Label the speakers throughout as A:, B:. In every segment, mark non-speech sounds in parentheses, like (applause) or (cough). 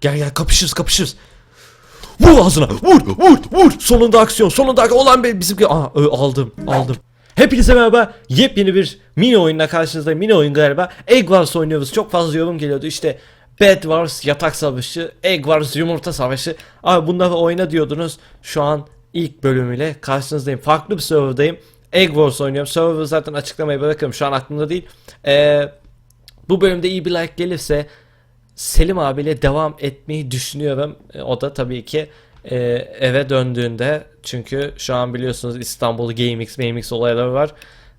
A: Gel gel kapışırız kapışırız. Vur ağzına vur vur vur. Sonunda aksiyon sonunda ak- olan be bizimki. Aa aldım aldım. Hepinize merhaba. Yepyeni bir mini oyunla karşınızdayım. Mini oyun galiba. Egg Wars oynuyoruz. Çok fazla yorum geliyordu. İşte Bed Wars yatak savaşı, Egg Wars yumurta savaşı. Abi bunları oyna diyordunuz. Şu an ilk bölümüyle karşınızdayım. Farklı bir serverdayım. Egg Wars oynuyorum. Server zaten açıklamayı bırakırım. Şu an aklımda değil. Ee, bu bölümde iyi bir like gelirse Selim abiyle devam etmeyi düşünüyorum. E, O da tabii ki e, eve döndüğünde çünkü şu an biliyorsunuz İstanbul GameX, GameX olayları var.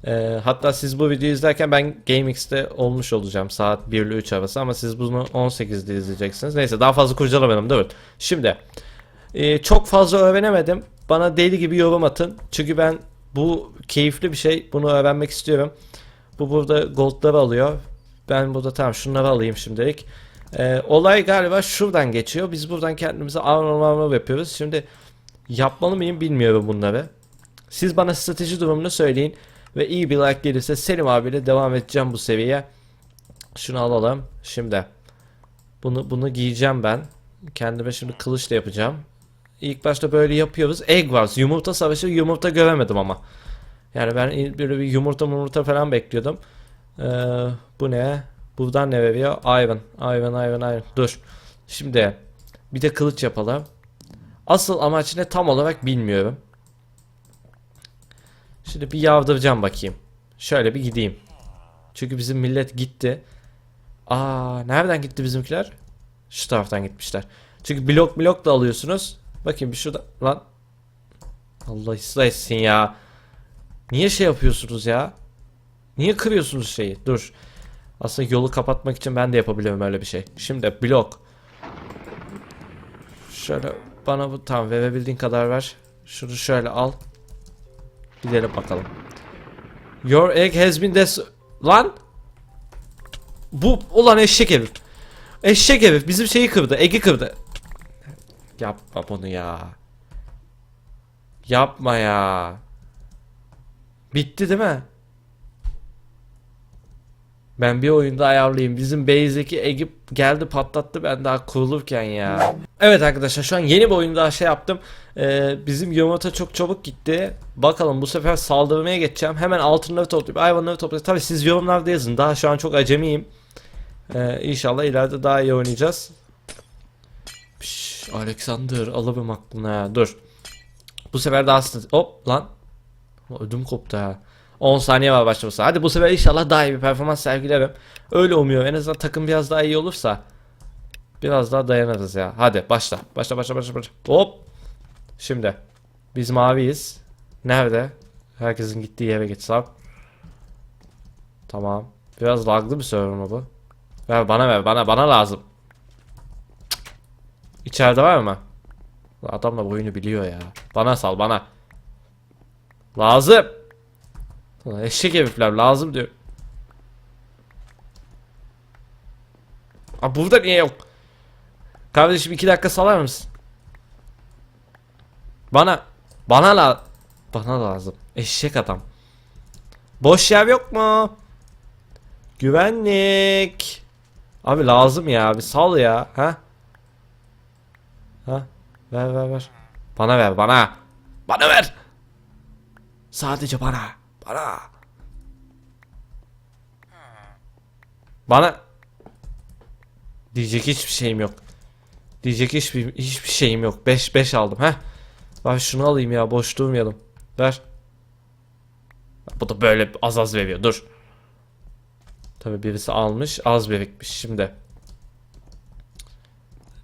A: E, hatta siz bu videoyu izlerken ben GameX'te olmuş olacağım saat 1 ile 3 arası ama siz bunu 18'de izleyeceksiniz. Neyse daha fazla kurcalamayalım değil mi? Şimdi çok fazla öğrenemedim. Bana deli gibi yorum atın. Çünkü ben bu keyifli bir şey. Bunu öğrenmek istiyorum. Bu burada goldları alıyor. Ben burada tamam şunları alayım şimdilik. Ee, olay galiba şuradan geçiyor. Biz buradan kendimize avram yapıyoruz. Şimdi yapmalı mıyım bilmiyorum bunları. Siz bana strateji durumunu söyleyin. Ve iyi bir like gelirse Selim abiyle devam edeceğim bu seviyeye. Şunu alalım. Şimdi. Bunu bunu giyeceğim ben. Kendime şimdi kılıç da yapacağım. İlk başta böyle yapıyoruz. Egg Wars. Yumurta savaşı. Yumurta göremedim ama. Yani ben böyle bir yumurta yumurta falan bekliyordum. Ee, bu ne? Buradan ne veriyor? Iron. Iron, Iron, Iron. Dur. Şimdi bir de kılıç yapalım. Asıl amaç ne tam olarak bilmiyorum. Şimdi bir yavdıracağım bakayım. Şöyle bir gideyim. Çünkü bizim millet gitti. Aa, nereden gitti bizimkiler? Şu taraftan gitmişler. Çünkü blok blok da alıyorsunuz. Bakayım bir şurada. Lan. Allah ıslah etsin ya. Niye şey yapıyorsunuz ya? Niye kırıyorsunuz şeyi? Dur. Aslında yolu kapatmak için ben de yapabilirim öyle bir şey. Şimdi blok. Şöyle bana bu tam verebildiğin kadar ver. Şunu şöyle al. Gidelim bakalım. Your egg has been des... Lan! Bu ulan eşek herif. Eşek herif bizim şeyi kırdı. Egi kırdı. Yapma bunu ya. Yapma ya. Bitti değil mi? Ben bir oyunda ayarlayayım. Bizim base'deki Egip geldi patlattı ben daha kurulurken ya. Evet arkadaşlar şu an yeni bir oyun daha şey yaptım. Ee, bizim yumurta çok çabuk gitti. Bakalım bu sefer saldırmaya geçeceğim. Hemen altınları toplayıp hayvanları toplayıp. Tabi siz yorumlarda yazın. Daha şu an çok acemiyim. Ee, inşallah ileride daha iyi oynayacağız. Piş, Alexander alalım aklına ya. Dur. Bu sefer daha Hop lan. Ödüm koptu ha. 10 saniye var başlaması. Hadi bu sefer inşallah daha iyi bir performans sergilerim. Öyle umuyorum. En azından takım biraz daha iyi olursa biraz daha dayanırız ya. Hadi başla. Başla başla başla başla. Hop. Şimdi biz maviyiz. Nerede? Herkesin gittiği yere geçsem. Tamam. Biraz laglı bir server mı bu? Ver bana ver bana bana lazım. İçeride var mı? Adam da oyunu biliyor ya. Bana sal bana. Lazım. Eşek herifler lazım diyor. Aa burada niye yok? Kardeşim iki dakika salar mısın? Bana bana la bana lazım. Eşek adam. Boş yer yok mu? Güvenlik. Abi lazım ya. Bir sal ya. Ha? Ha? Ver ver ver. Bana ver bana. Bana ver. Sadece bana. Bana. Bana. Diyecek hiçbir şeyim yok. Diyecek hiçbir hiçbir şeyim yok. 5 5 aldım. Heh. Ben şunu alayım ya. Boş durmayalım. Ver. Bu da böyle az az veriyor. Dur. Tabi birisi almış. Az birikmiş. Şimdi.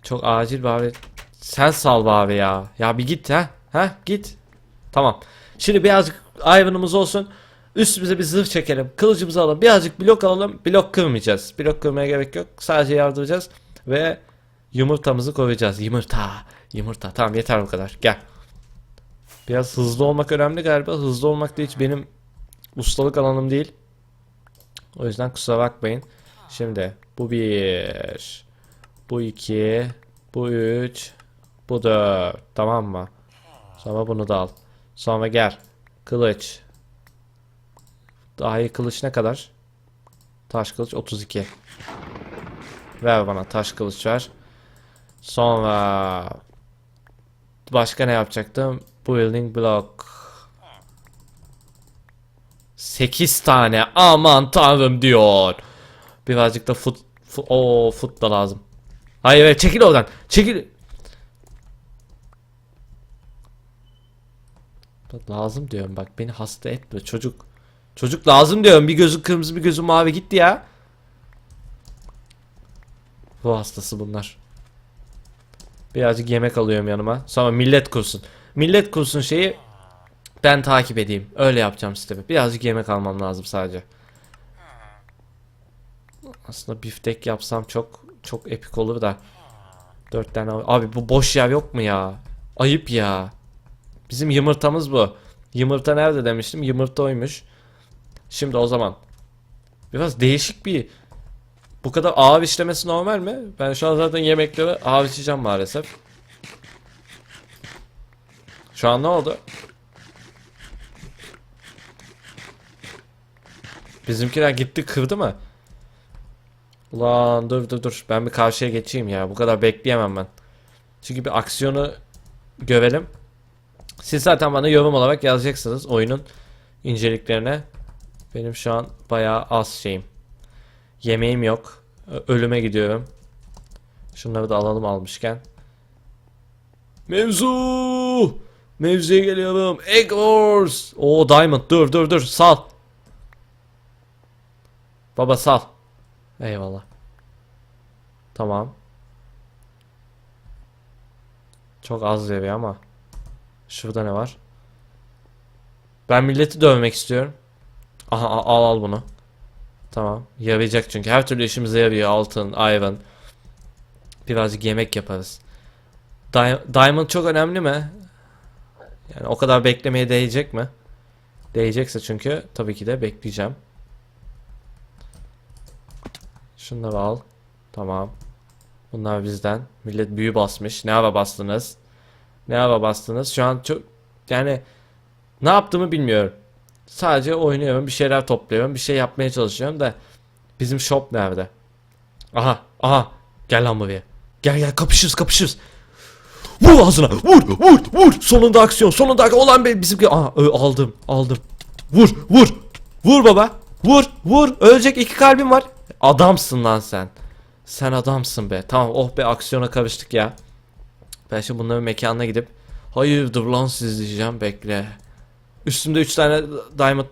A: Çok acil bari. Sen sal bari ya. Ya bir git ha. Ha git. Tamam. Şimdi birazcık iron'ımız olsun. Üstümüze bir zırh çekelim. Kılıcımızı alalım. Birazcık blok alalım. Blok kırmayacağız. Blok kırmaya gerek yok. Sadece yardıracağız. Ve yumurtamızı koruyacağız. Yumurta. Yumurta. Tamam yeter bu kadar. Gel. Biraz hızlı olmak önemli galiba. Hızlı olmak da hiç benim ustalık alanım değil. O yüzden kusura bakmayın. Şimdi bu bir. Bu iki. Bu üç. Bu dört. Tamam mı? Sonra bunu da al. Sonra gel. Kılıç. Daha iyi kılıç ne kadar? Taş kılıç 32. Ver bana taş kılıç ver. Sonra başka ne yapacaktım? Building block. 8 tane. Aman tanrım diyor. Birazcık da foot, foot o foot da lazım. Hayır hayır çekil oradan. Çekil. Lazım diyorum bak beni hasta etme çocuk. Çocuk lazım diyorum bir gözü kırmızı bir gözü mavi gitti ya. Bu hastası bunlar. Birazcık yemek alıyorum yanıma. Sonra millet kursun. Millet kursun şeyi ben takip edeyim. Öyle yapacağım sistemi. Birazcık yemek almam lazım sadece. Aslında biftek yapsam çok çok epik olur da. Dört tane abi bu boş yer yok mu ya? Ayıp ya. Bizim yumurtamız bu. Yumurta nerede demiştim? Yumurta oymuş. Şimdi o zaman. Biraz değişik bir bu kadar ağır işlemesi normal mi? Ben şu an zaten yemekleri ağır içeceğim maalesef. Şu an ne oldu? Bizimkiler gitti kırdı mı? Ulan dur dur dur. Ben bir karşıya geçeyim ya. Bu kadar bekleyemem ben. Çünkü bir aksiyonu görelim. Siz zaten bana yorum olarak yazacaksınız oyunun inceliklerine. Benim şu an bayağı az şeyim. Yemeğim yok. Ölüme gidiyorum. Şunları da alalım almışken. Mevzu! Mevzuya geliyorum. Egg Wars! Oo Diamond dur dur dur sal. Baba sal. Eyvallah. Tamam. Çok az veriyor ama. Şurada ne var? Ben milleti dövmek istiyorum. Aha al al, bunu. Tamam. Yarayacak çünkü. Her türlü işimize yarıyor. Altın, iron. Birazcık yemek yaparız. Di- Diamond çok önemli mi? Yani o kadar beklemeye değecek mi? Değecekse çünkü tabii ki de bekleyeceğim. Şunları al. Tamam. Bunlar bizden. Millet büyü basmış. Ne ara bastınız? Ne ara bastınız? Şu an çok yani ne yaptığımı bilmiyorum. Sadece oynuyorum, bir şeyler topluyorum, bir şey yapmaya çalışıyorum da bizim shop nerede? Aha, aha. Gel lan buraya. Gel gel kapışırız kapışırız. Vur ağzına. Vur vur vur. Sonunda aksiyon. Sonunda. Olan be bizimki. Aha aldım aldım. Vur vur. Vur baba. Vur vur. Ölecek iki kalbim var. Adamsın lan sen. Sen adamsın be. Tamam oh be aksiyona karıştık ya. Ben şimdi bunların mekanına gidip Hayırdır lan siz diyeceğim bekle. Üstümde 3 tane diamond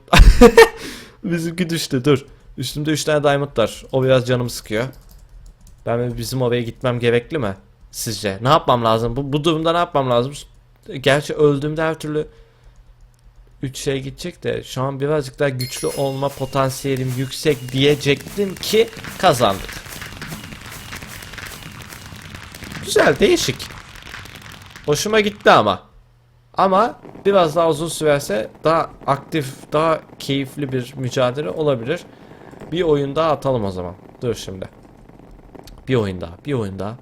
A: (laughs) Bizimki düştü dur. Üstümde 3 tane diamond. O biraz canımı sıkıyor. Ben bizim oraya gitmem gerekli mi? Sizce? Ne yapmam lazım? Bu, bu durumda ne yapmam lazım? Gerçi öldüğümde her türlü 3 şey gidecek de şu an birazcık daha güçlü olma potansiyelim yüksek diyecektim ki kazandık. Güzel değişik. Hoşuma gitti ama. Ama biraz daha uzun sürerse daha aktif, daha keyifli bir mücadele olabilir. Bir oyun daha atalım o zaman. Dur şimdi. Bir oyun daha, bir oyun daha.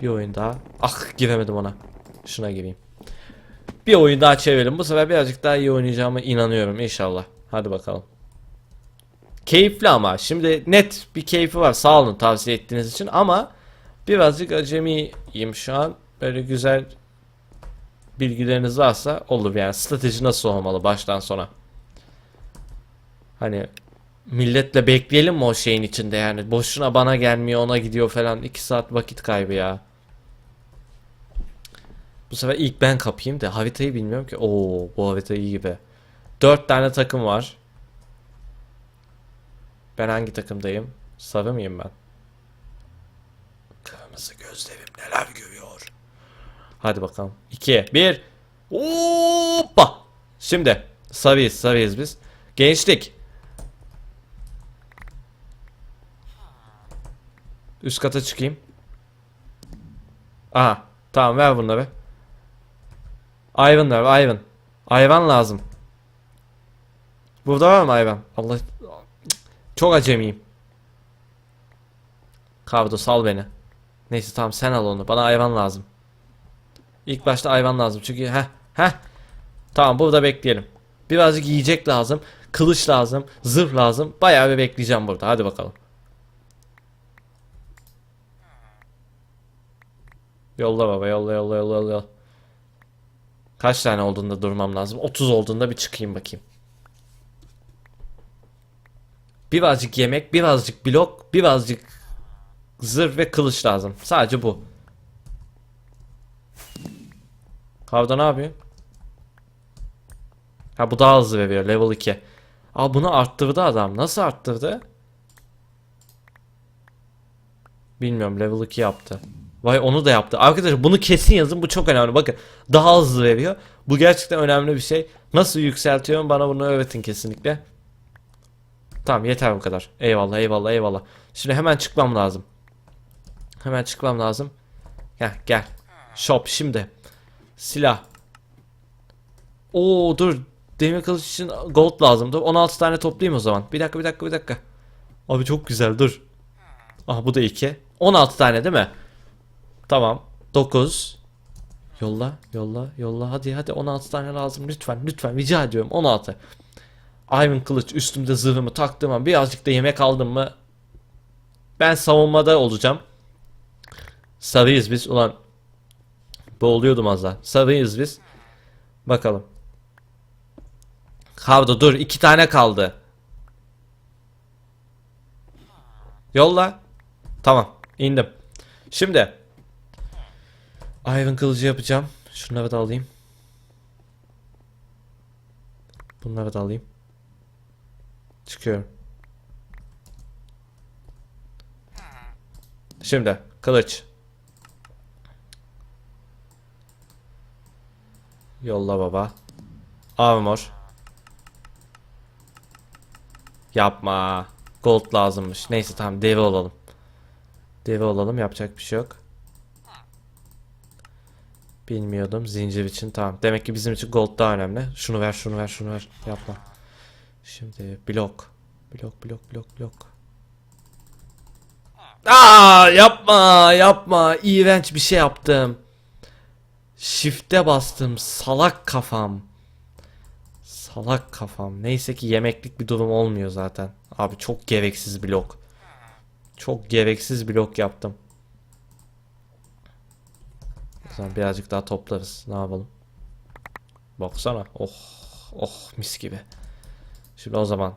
A: Bir oyun daha. Ah giremedim ona. Şuna gireyim. Bir oyun daha çevirelim. Bu sefer birazcık daha iyi oynayacağıma inanıyorum inşallah. Hadi bakalım. Keyifli ama. Şimdi net bir keyfi var. Sağ olun tavsiye ettiğiniz için ama birazcık acemiyim şu an. Böyle güzel bilgileriniz varsa olur yani. Strateji nasıl olmalı baştan sona. Hani milletle bekleyelim mi o şeyin içinde yani. Boşuna bana gelmiyor ona gidiyor falan. 2 saat vakit kaybı ya. Bu sefer ilk ben kapayım da haritayı bilmiyorum ki. Oo bu harita iyi gibi. 4 tane takım var. Ben hangi takımdayım? Sarı mıyım ben? Kırmızı gözlerim neler görüyor. Hadi bakalım. 2 1 Hoppa. Şimdi sarıyız sarıyız biz. Gençlik. Üst kata çıkayım. Aha. Tamam ver bunları. Ivan ver Ivan. Ivan lazım. Burada var mı Ivan? Allah çok acemiyim. Kavdo sal beni. Neyse tamam sen al onu. Bana hayvan lazım. İlk başta hayvan lazım çünkü heh heh. Tamam burada bekleyelim. Birazcık yiyecek lazım. Kılıç lazım. Zırh lazım. Bayağı bir bekleyeceğim burada. Hadi bakalım. Yolla baba yolla yolla yolla yolla. Kaç tane olduğunda durmam lazım? 30 olduğunda bir çıkayım bakayım. Birazcık yemek, birazcık blok, birazcık zırh ve kılıç lazım. Sadece bu. Havda ne yapıyor? Ha bu daha hızlı veriyor level 2. Aa bunu arttırdı adam. Nasıl arttırdı? Bilmiyorum level 2 yaptı. Vay onu da yaptı. Arkadaşlar bunu kesin yazın bu çok önemli. Bakın daha hızlı veriyor. Bu gerçekten önemli bir şey. Nasıl yükseltiyorum bana bunu öğretin kesinlikle. Tamam yeter bu kadar. Eyvallah eyvallah eyvallah. Şimdi hemen çıkmam lazım. Hemen çıkmam lazım. Gel gel. Shop şimdi. Silah. Oo dur. Demir kılıç için gold lazım. Dur 16 tane toplayayım o zaman. Bir dakika bir dakika bir dakika. Abi çok güzel dur. Aha bu da 2. 16 tane değil mi? Tamam. 9. Yolla, yolla, yolla. Hadi hadi 16 tane lazım lütfen, lütfen rica ediyorum 16. Iron kılıç üstümde zırhımı taktığım an birazcık da yemek aldım mı ben savunmada olacağım. Sarıyız biz ulan. Boğuluyordum az daha. Sarıyız biz. Bakalım. Kaldı dur iki tane kaldı. Yolla. Tamam indim. Şimdi Iron kılıcı yapacağım. Şunları da alayım. Bunları da alayım. Çıkıyorum. Şimdi kılıç. Yolla baba. Armor. Yapma. Gold lazımmış. Neyse tamam devi olalım. Devi olalım yapacak bir şey yok. Bilmiyordum zincir için tamam. Demek ki bizim için gold daha önemli. Şunu ver şunu ver şunu ver. Yapma. Şimdi blok. Blok blok blok blok. Aa yapma yapma. İğrenç bir şey yaptım. Shift'e bastım. Salak kafam. Salak kafam. Neyse ki yemeklik bir durum olmuyor zaten. Abi çok gereksiz blok. Çok gereksiz blok yaptım. O zaman birazcık daha toplarız. Ne yapalım? Baksana. Oh. Oh mis gibi. Şimdi o zaman.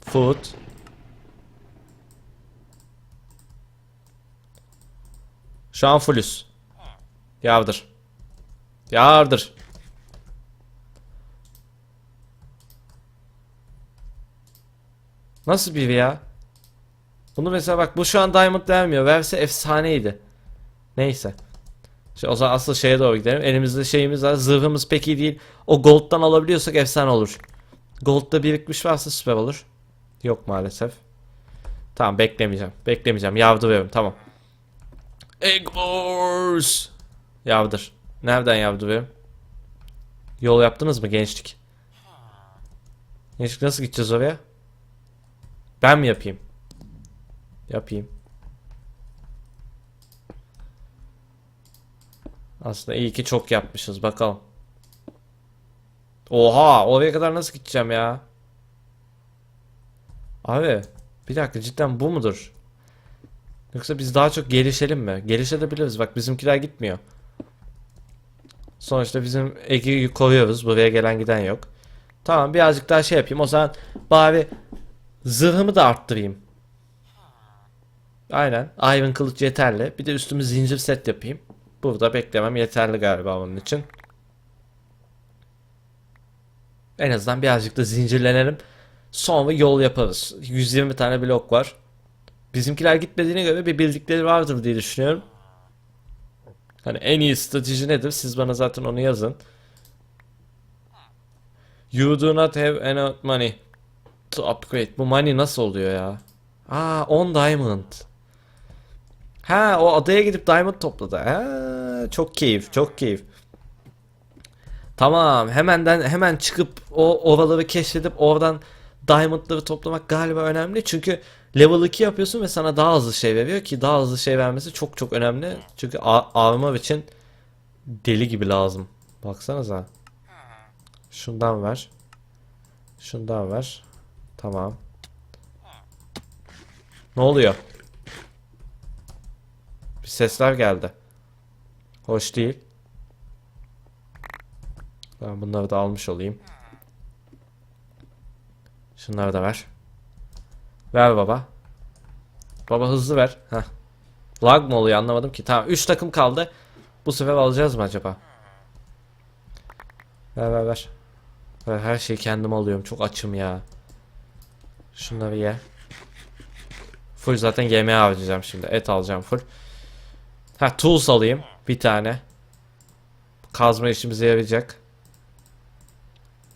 A: Food. Şu an fullüz. Yardır. Yardır. Nasıl bir ya? Bunu mesela bak bu şu an diamond vermiyor. Verse efsaneydi. Neyse. Şimdi o zaman asıl şeye doğru gidelim. Elimizde şeyimiz var. Zırhımız pek iyi değil. O gold'dan alabiliyorsak efsane olur. Gold'da birikmiş varsa süper olur. Yok maalesef. Tamam beklemeyeceğim. Beklemeyeceğim. Yavduruyorum tamam. Egg Wars. Yavdır. Nereden yavduruyorum? Yol yaptınız mı gençlik? Gençlik nasıl gideceğiz oraya? Ben mi yapayım? Yapayım. Aslında iyi ki çok yapmışız bakalım. Oha oraya kadar nasıl gideceğim ya? Abi bir dakika cidden bu mudur? Yoksa biz daha çok gelişelim mi? Gelişebiliriz bak bizimkiler gitmiyor. Sonuçta bizim Ege'yi koruyoruz. Buraya gelen giden yok. Tamam birazcık daha şey yapayım. O zaman bari zırhımı da arttırayım. Aynen. Iron kılıç yeterli. Bir de üstümü zincir set yapayım. Burada beklemem yeterli galiba onun için. En azından birazcık da zincirlenelim. Sonra yol yaparız. 120 tane blok var. Bizimkiler gitmediğine göre bir bildikleri vardır diye düşünüyorum. Hani en iyi strateji nedir? Siz bana zaten onu yazın. You do not have enough money to upgrade. Bu money nasıl oluyor ya? Aa 10 diamond. Ha o adaya gidip diamond topladı. Ha, çok keyif, çok keyif. Tamam, hemenden hemen çıkıp o oraları keşfedip oradan diamondları toplamak galiba önemli. Çünkü level 2 yapıyorsun ve sana daha hızlı şey veriyor ki daha hızlı şey vermesi çok çok önemli. Çünkü a- armor için deli gibi lazım. Baksanıza. Şundan ver. Şundan ver. Tamam. Ne oluyor? Bir sesler geldi. Hoş değil. Ben bunları da almış olayım. Şunları da ver. Ver baba. Baba hızlı ver. Heh. Lag mı oluyor anlamadım ki. Tamam 3 takım kaldı. Bu sefer alacağız mı acaba? Ver ver ver. Ver, her şeyi kendim alıyorum. Çok açım ya. Şunları ye. Full zaten yemeğe harcayacağım şimdi. Et alacağım full. Ha tools alayım. Bir tane. Kazma işimize yarayacak.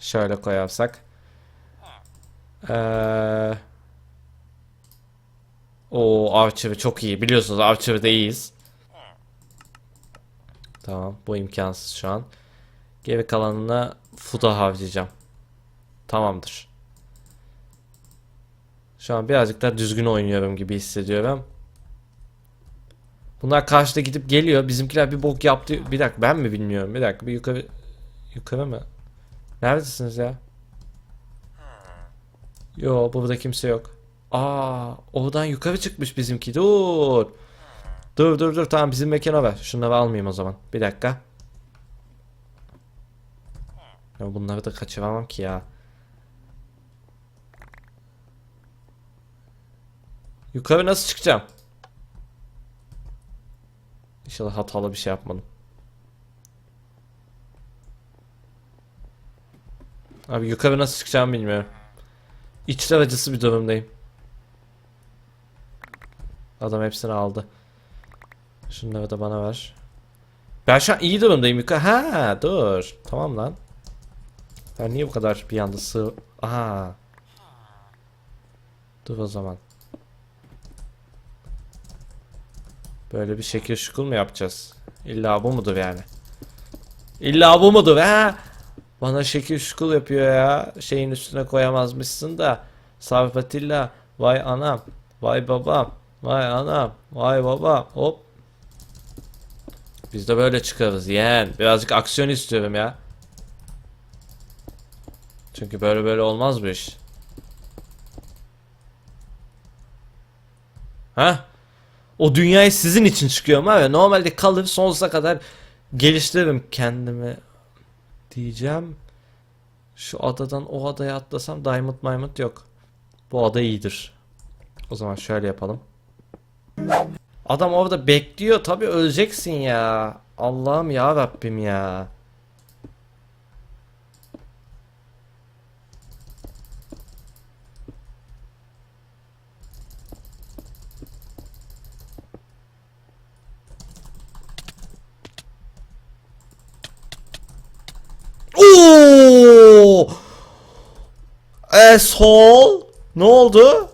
A: Şöyle koyarsak. Eee... O Archer'ı çok iyi. Biliyorsunuz Archer'da iyiyiz. Tamam bu imkansız şu an. Geri kalanına fuda harcayacağım. Tamamdır. Şu an birazcık daha düzgün oynuyorum gibi hissediyorum. Bunlar karşıda gidip geliyor. Bizimkiler bir bok yaptı. Bir dakika ben mi bilmiyorum. Bir dakika bir yukarı yukarı mı? Neredesiniz ya? Yo burada kimse yok. Aa, oradan yukarı çıkmış bizimki. Dur. Dur dur dur tamam bizim mekana ver. Şunları almayayım o zaman. Bir dakika. Ya bunları da kaçıramam ki ya. Yukarı nasıl çıkacağım? İnşallah hatalı bir şey yapmadım. Abi yukarı nasıl çıkacağımı bilmiyorum. İçler acısı bir durumdayım. Adam hepsini aldı. Şunları da bana ver. Ben şu an iyi durumdayım yukarı. Ha dur. Tamam lan. Ben niye bu kadar bir anda sığ... Aha. Dur o zaman. Böyle bir şekil şukul mu yapacağız? İlla bu mudur yani? İlla bu mudur ha? Bana şekil şukul yapıyor ya. Şeyin üstüne koyamazmışsın da. Sarpatilla. Vay anam. Vay babam. Vay anam. Vay baba. Hop. Biz de böyle çıkarız yeğen. Birazcık aksiyon istiyorum ya. Çünkü böyle böyle olmaz bu iş. Ha? O dünyayı sizin için çıkıyorum abi. Normalde kalır sonsuza kadar geliştiririm kendimi diyeceğim. Şu adadan o adaya atlasam Diamond Diamond yok. Bu ada iyidir. O zaman şöyle yapalım. Adam orada bekliyor. Tabi öleceksin ya. Allah'ım ya Rabbim ya. Oo! E sol. Ne oldu?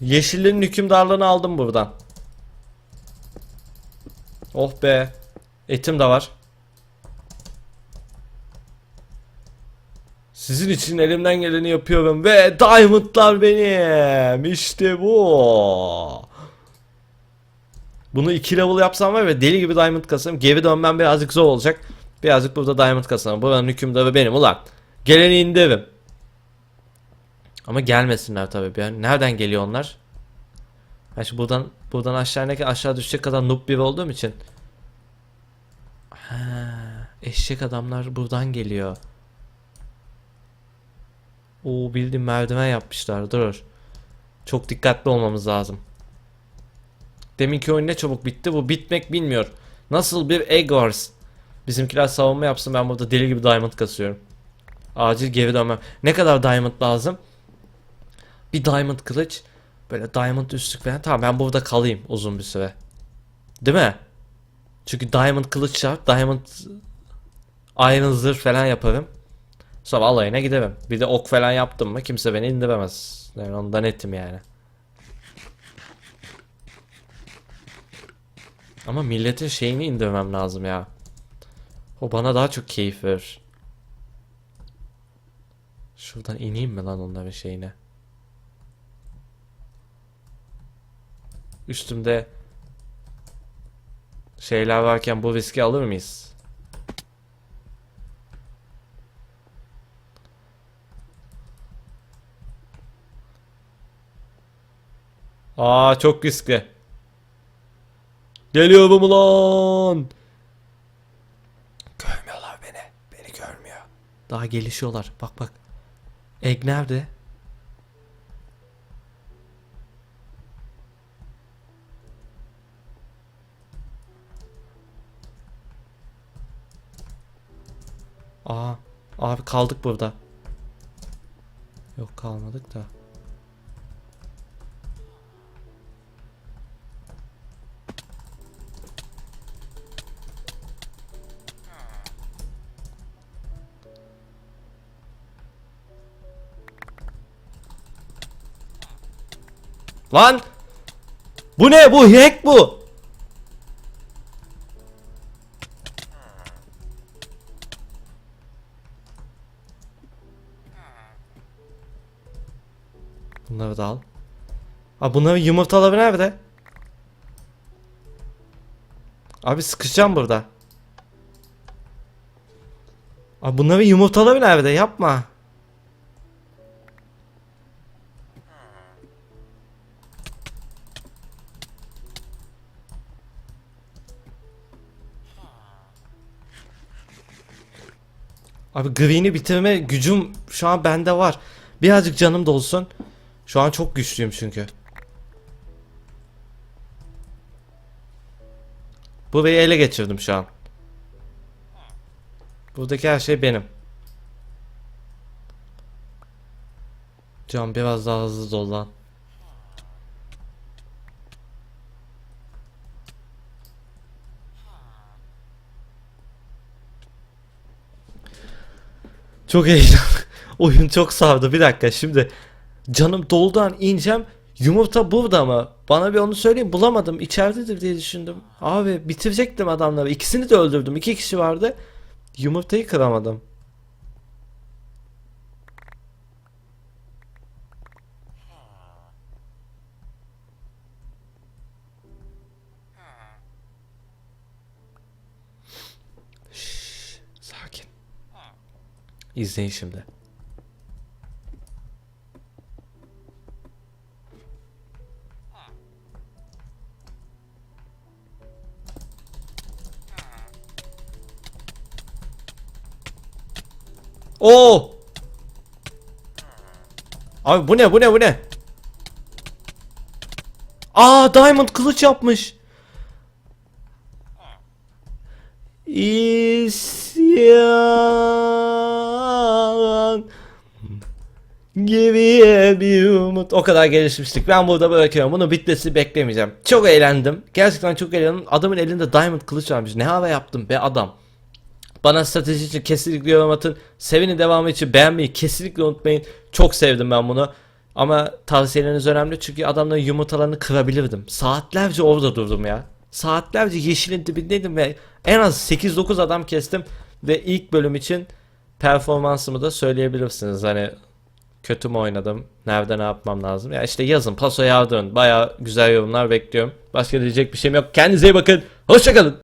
A: Yeşillerin hükümdarlığını aldım buradan. Oh be. Etim de var. Sizin için elimden geleni yapıyorum ve diamondlar benim. İşte bu. Bunu 2 level yapsam var ve deli gibi diamond kasarım. Geri dönmem birazcık zor olacak. Birazcık burada diamond kasarım. Buranın hükümdarı benim ulan. Geleni indiririm. Ama gelmesinler tabii. Yani nereden geliyor onlar? Ben şimdi buradan buradan aşağı inerken aşağı düşecek kadar noob biri olduğum için. Ha, eşek adamlar buradan geliyor. Oo bildiğin merdiven yapmışlar. Dur. Çok dikkatli olmamız lazım. Deminki oyun ne çabuk bitti. Bu bitmek bilmiyor. Nasıl bir egg wars. Bizimkiler savunma yapsın. Ben burada deli gibi diamond kasıyorum. Acil geri dönmem. Ne kadar diamond lazım? Bir diamond kılıç. Böyle diamond üstlük falan. Tamam ben burada kalayım uzun bir süre. Değil mi? Çünkü diamond kılıç şart. Diamond iron zırh falan yaparım. Sonra alayına giderim. Bir de ok falan yaptım mı kimse beni indiremez. Yani ondan ettim yani. Ama milletin şeyini indirmem lazım ya. O bana daha çok keyif verir. Şuradan ineyim mi lan onların şeyine? üstümde şeyler varken bu riski alır mıyız? Aa çok riskli. Geliyorum ulan. Görmüyorlar beni. Beni görmüyor. Daha gelişiyorlar. Bak bak. Egg nerede? Abi kaldık burada. Yok kalmadık da. Lan! Bu ne? Bu hack bu. Bunları da al. Abi bunların yumurtaları nerede? Abi sıkışacağım burada. Abi bunların yumurtaları nerede? Yapma. Abi Green'i bitirme gücüm şu an bende var. Birazcık canım da olsun. Şu an çok güçlüyüm çünkü. Burayı ele geçirdim şu an. Buradaki her şey benim. Can biraz daha hızlı dol lan. Çok heyecan. (laughs) Oyun çok sardı. Bir dakika şimdi canım dolduğu ineceğim. Yumurta burada mı? Bana bir onu söyleyin. Bulamadım. İçeridedir diye düşündüm. Abi bitirecektim adamları. İkisini de öldürdüm. İki kişi vardı. Yumurtayı kıramadım. Şşş, sakin. İzleyin şimdi. Oo! Abi bu ne bu ne bu ne? Aa Diamond kılıç yapmış. İsyan Geriye bir umut. O kadar gelişmiştik. Ben burada bırakıyorum Bunu bitmesi beklemeyeceğim. Çok eğlendim. Gerçekten çok eğlendim. Adamın elinde diamond kılıç varmış. Ne hava yaptım be adam bana strateji için kesinlikle yorum atın. Sevinin devamı için beğenmeyi kesinlikle unutmayın. Çok sevdim ben bunu. Ama tavsiyeleriniz önemli çünkü adamların yumurtalarını kırabilirdim. Saatlerce orada durdum ya. Saatlerce yeşilin dibindeydim ve en az 8-9 adam kestim. Ve ilk bölüm için performansımı da söyleyebilirsiniz. Hani kötü mü oynadım? Nerede ne yapmam lazım? Ya işte yazın paso yardırın. Baya güzel yorumlar bekliyorum. Başka diyecek bir şeyim yok. Kendinize iyi bakın. Hoşçakalın.